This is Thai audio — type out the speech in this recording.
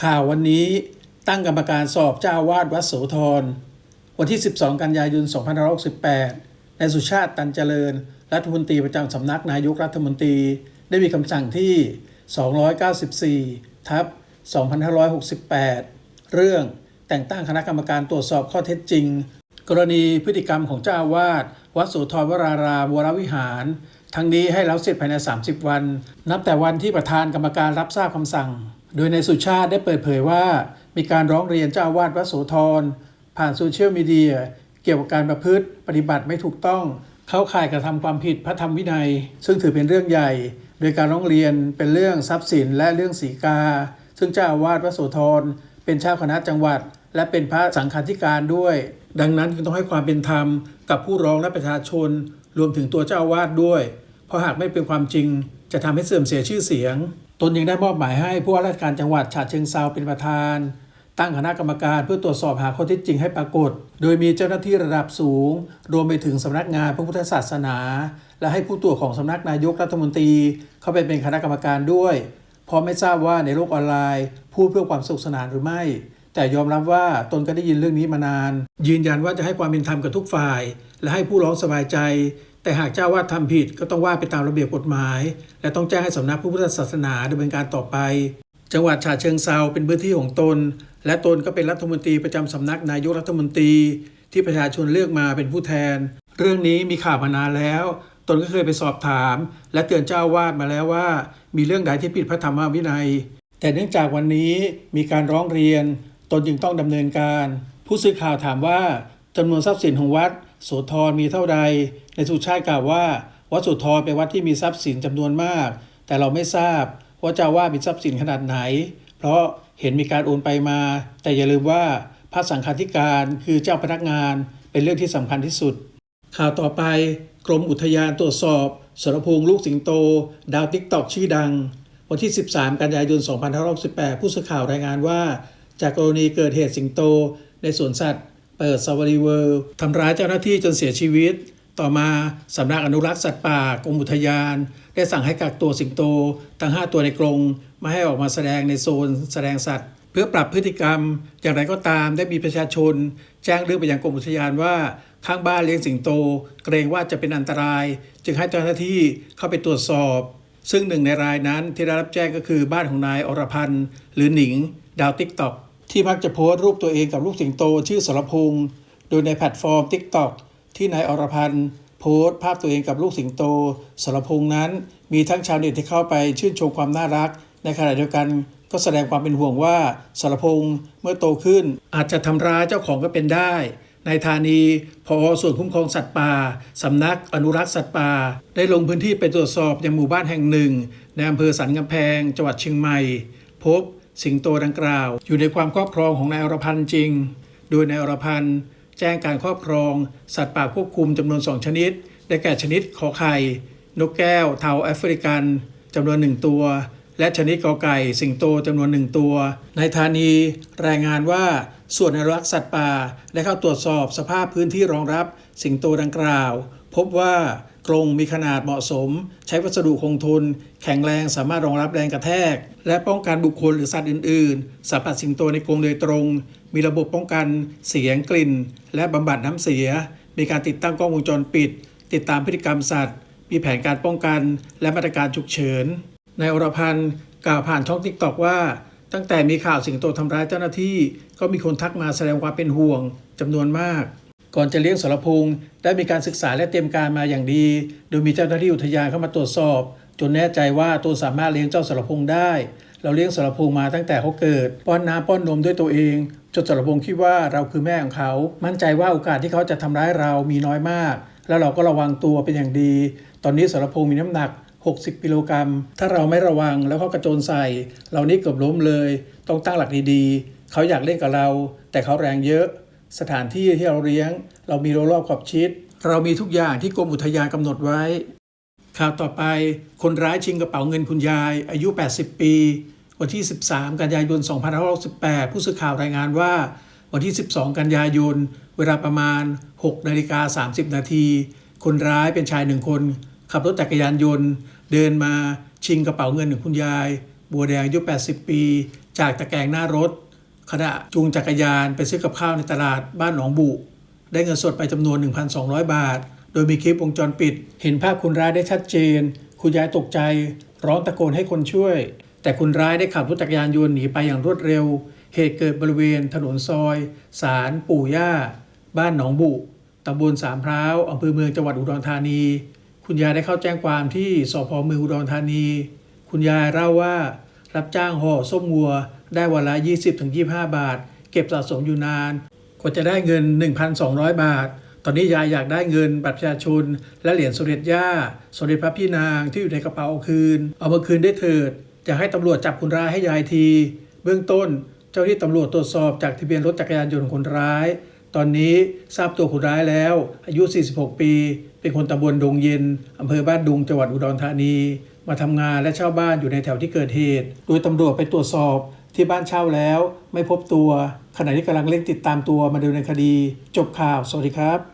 ข่าววันนี้ตั้งกรรมการสอบเจ้าวาดวัดโสธร วันที่ 12 กันยายน 2568นายสุชาติตันเจริญ รัฐมนตรีประจำสำนักนายกรัฐมนตรี ได้มีคำสั่งที่ 294 ทับ 2568 เรื่องแต่งตั้งคณะกรรมการตรวจสอบข้อเท็จจริง กรณีพฤติกรรมของเจ้าวาสวัดโสธรวรารามวรวิหาร ทั้งนี้ให้แล้วเสร็จภายใน 30 วัน นับแต่วันที่ประธานกรรมการรับทราบคำสั่ง โดยในสุชาติได้เปิดเผยว่า มีการร้องเรียนเจ้าอาวาสวัดโสธรผ่านโซเชียลมีเดียเกี่ยวกับการประพฤติปฏิบัติไม่ถูกต้อง เข้าข่ายกระทำความผิดพระธรรมวินัย ซึ่งถือเป็นเรื่องใหญ่ โดยการร้องเรียนเป็นเรื่องทรัพย์สินและเรื่องสีกา ซึ่งเจ้าอาวาสวัดโสธรเป็นเจ้าคณะจังหวัด และเป็นพระสังฆาธิการด้วย ดังนั้นจึงต้องให้ความเป็นธรรมกับผู้ร้องและประชาชน รวมถึงตัวเจ้าอาวาสด้วย เพราะหากไม่เป็นความจริง จะทำให้เสื่อมเสียชื่อเสียง ตนยังได้มอบหมายให้ผู้ว่าราชการจังหวัดฉะเชิงเซาเป็นประธาน ตั้งคณะกรรมการเพื่อตรวจสอบหาข้อเท็จจริงให้ปรากฏ โดยมีเจ้าหน้าที่ระดับสูง รวมไปถึงสำนักงานพระพุทธศาสนา และให้ผู้ตรวจของสำนักนายกรัฐมนตรี เข้าไปเป็นคณะกรรมการด้วยเพราะไม่ทราบว่าในโลกออนไลน์ พูดเพื่อความสุขสนานหรือไม่ แต่ยอมรับว่าตนก็ได้ยินเรื่องนี้มานาน ยืนยันว่าจะให้ความเป็นธรรมกับทุกฝ่าย และให้ผู้ร้องสบายใจ แต่หากเจ้าวาดทำผิดก็ต้องว่าไปตามระเบียบกฎหมาย และต้องแจ้งให้สำนักพระพุทธศาสนาดำเนินการต่อไป จังหวัดฉะเชิงเซาเป็นพื้นที่ของตน และตนก็เป็นรัฐมนตรีประจำสำนักนายกรัฐมนตรี ที่ประชาชนเลือกมาเป็นผู้แทน เรื่องนี้มีข่าวมานานแล้ว ตนก็เคยไปสอบถาม และเตือนเจ้าวาดมาแล้วว่า มีเรื่องใดที่ผิดพระธรรมวินัย แต่เนื่องจากวันนี้มีการร้องเรียน ตนจึงต้องดำเนินการ ผู้สื่อข่าวถามว่าจำนวนทรัพย์สินของวัด โสธรมีเท่าใด ในสุชาติกล่าวว่า วัดโสธรเป็นวัดที่มีทรัพย์สินจำนวนมาก แต่เราไม่ทราบว่าเจ้าว่ามีทรัพย์สินขนาดไหน เพราะเห็นมีการโอนไปมา แต่อย่าลืมว่าพระสังฆาธิการคือเจ้าพนักงานเป็นเรื่องที่สำคัญที่สุด ข่าวต่อไป กรมอุทยานตรวจสอบสรพงษ์ลูกสิงโต ดาวติ๊กตอกชื่อดัง วันที่ 13 กันยายน 2568 ผู้สื่อข่าวรายงานว่า จากกรณีเกิดเหตุสิงโต ในสวนสัตว์ เปิดซาวารีเวิลด์ทำร้ายเจ้าหน้าที่จนเสียชีวิต ต่อมาสำนักอนุรักษ์สัตว์ป่ากรมอุทยาน ได้สั่งให้กักตัวสิงโต ทั้ง 5 ตัวในกรงไม่ให้ออกมาแสดงในโซน แสดงสัตว์ เพื่อปรับพฤติกรรม อย่างไรก็ตามได้มีประชาชน แจ้งเรื่องไปยังกรมอุทยานว่าข้างบ้านเลี้ยงสิงโต เกรงว่าจะเป็นอันตราย จึงให้เจ้าหน้าที่เข้าไปตรวจสอบ ซึ่งหนึ่งในรายนั้นที่ได้รับแจ้งก็คือบ้านของนายอรพันธ์หรือหนิง ดาวติ๊กต็อก ที่มักจะโพสต์รูปตัวเองกับลูกสิงโตชื่อสรพงษ์โดยในแพลตฟอร์ม TikTok ที่นายอรพันธ์โพสต์ภาพตัวเองกับลูกสิงโตสรพงษ์นั้น มีทั้งชาวเน็ตที่เข้าไปชื่นชมความน่ารัก ในขณะเดียวกันก็แสดงความเป็นห่วงว่าสรพงษ์เมื่อโตขึ้น อาจจะทำร้ายเจ้าของก็เป็นได้ในธานีพอส่วนคุ้มครองสัตว์ป่า สำนักอนุรักษ์สัตว์ป่า ได้ลงพื้นที่ไปตรวจสอบยังหมู่บ้านแห่งหนึ่งในอำเภอสันกำแพง จังหวัดเชียงใหม่ พบ สิงโตดังกล่าว อยู่ในความครอบครองของนายอรพันธ์จริง โดยนายอรพันธ์แจ้งการครอบครอง สัตว์ป่าควบคุมจำนวน2ชนิด ได้แก่ชนิดขอไข่ นกแก้ว เทาแอฟริกันจำนวนหนึ่งตัว และชนิดกอไก่ สิงโตจำนวนหนึ่งตัว ในธานีรายงานว่าส่วนอนุรักษ์สัตว์ป่าได้เข้าตรวจสอบสภาพพื้นที่รองรับ สิงโตดังกล่าว พบว่า กรงมีขนาดเหมาะสม ใช้วัสดุคงทน แข็งแรงสามารถรองรับแรงกระแทก และป้องกันบุคคลหรือสัตว์อื่นๆสัมผัสสิงโตในกรงโดยตรง มีระบบป้องกันเสียงกลิ่น และบำบัดน้ำเสีย มีการติดตั้งกล้องวงจรปิด ติดตามพฤติกรรมสัตว์ มีแผนการป้องกัน และมาตรการฉุกเฉินนายอรพันธ์กล่าวผ่านช่องทิกตอกว่า ตั้งแต่มีข่าวสิงโตทำร้ายเจ้าหน้าที่ ก็มีคนทักมาแสดงความเป็นห่วงจำนวนมาก ก่อนจะเลี้ยงสรพงษ์ได้มีการศึกษาและเตรียมการมาอย่างดี โดยมีเจ้าหน้าที่อุทยานเข้ามาตรวจสอบ จนแน่ใจว่าตัวสามารถเลี้ยงเจ้าสรพงษ์ได้ เราเลี้ยงสรพงษ์มาตั้งแต่เขาเกิด ป้อนน้ำป้อนนมด้วยตัวเองจนสรพงษ์คิดว่าเราคือแม่ของเขา มั่นใจว่าโอกาสที่เขาจะทำร้ายเรามีน้อยมาก แล้วเราก็ระวังตัวเป็นอย่างดี ตอนนี้สรพงษ์มีน้ำหนัก 60 กิโลกรัม ถ้าเราไม่ระวังแล้วเขากระโจนใส่ เรานี่เกือบล้มเลย ต้องตั้งหลักดีๆ เขาอยากเล่นกับเรา แต่เขาแรงเยอะ สถานที่ที่เราเลี้ยง เรามีรั้วรอบขอบชิด เรามีทุกอย่างที่กรมอุทยานกำหนดไว้ ข่าวต่อไปคนร้ายชิงกระเป๋าเงินคุณยาย อายุ 80 ปี วันที่ 13 กันยายน 2568 ผู้สื่อข่าวรายงานว่า วันที่ 12 กันยายน เวลาประมาณ6นาฬิกา30 นาทีคนร้ายเป็นชายหนึ่งคน ขับรถจักรยานยนต์ เดินมาชิงกระเป๋าเงินของคุณยาย บัวแดงอายุ 80 ปี จากตะแกรงหน้ารถ ขณะจูงจักรยานไปซื้อกับข้าวในตลาดบ้านหนองบุ ได้เงินสดไปจำนวน 1,200 บาท โดยมีคลิปวงจรปิด เห็นภาพคนร้ายได้ชัดเจน คุณยายตกใจ ร้องตะโกนให้คนช่วย แต่คนร้ายได้ขับรถจักรยานยนต์หนีไปอย่างรวดเร็ว เหตุเกิดบริเวณ ถนนซอย สารปู่ย่า บ้านหนองบุตำบลสามพร้าวอำเภอเมืองจังหวัดอุดรธานี คุณยายได้เข้าแจ้งความที่สพเมืองอุดรธานี คุณยายเล่าว่ารับจ้างห่อส้มวัว ได้วันละ 20-25 บาท เก็บสะสมอยู่นานกว่าจะได้เงิน 1,200 บาท ตอนนี้ยายอยากได้เงินบัตรประชาชน และเหรียญสมเด็จย่า สมเด็จพระพี่นางที่อยู่ในกระเป๋าเอาคืน เอามาคืนได้เถิด อยากให้ตำรวจจับคนร้ายให้ยายที เบื้องต้นเจ้าหน้าที่ตำรวจตรวจสอบจากทะเบียนรถจักรยานยนต์ของคนร้าย ตอนนี้ทราบตัวคนร้ายแล้ว อายุ 46 ปี เป็นคนตำบลดงเย็นอำเภอบ้านดุงจังหวัดอุดรธานี มาทำงานและเช่าบ้านอยู่ในแถวที่เกิดเหตุ โดยตำรวจไปตรวจสอบ ที่บ้านเช่าแล้ว ไม่พบตัวขณะที่กำลังเร่งติดตามตัวมาดำเนินคดี จบข่าว สวัสดีครับ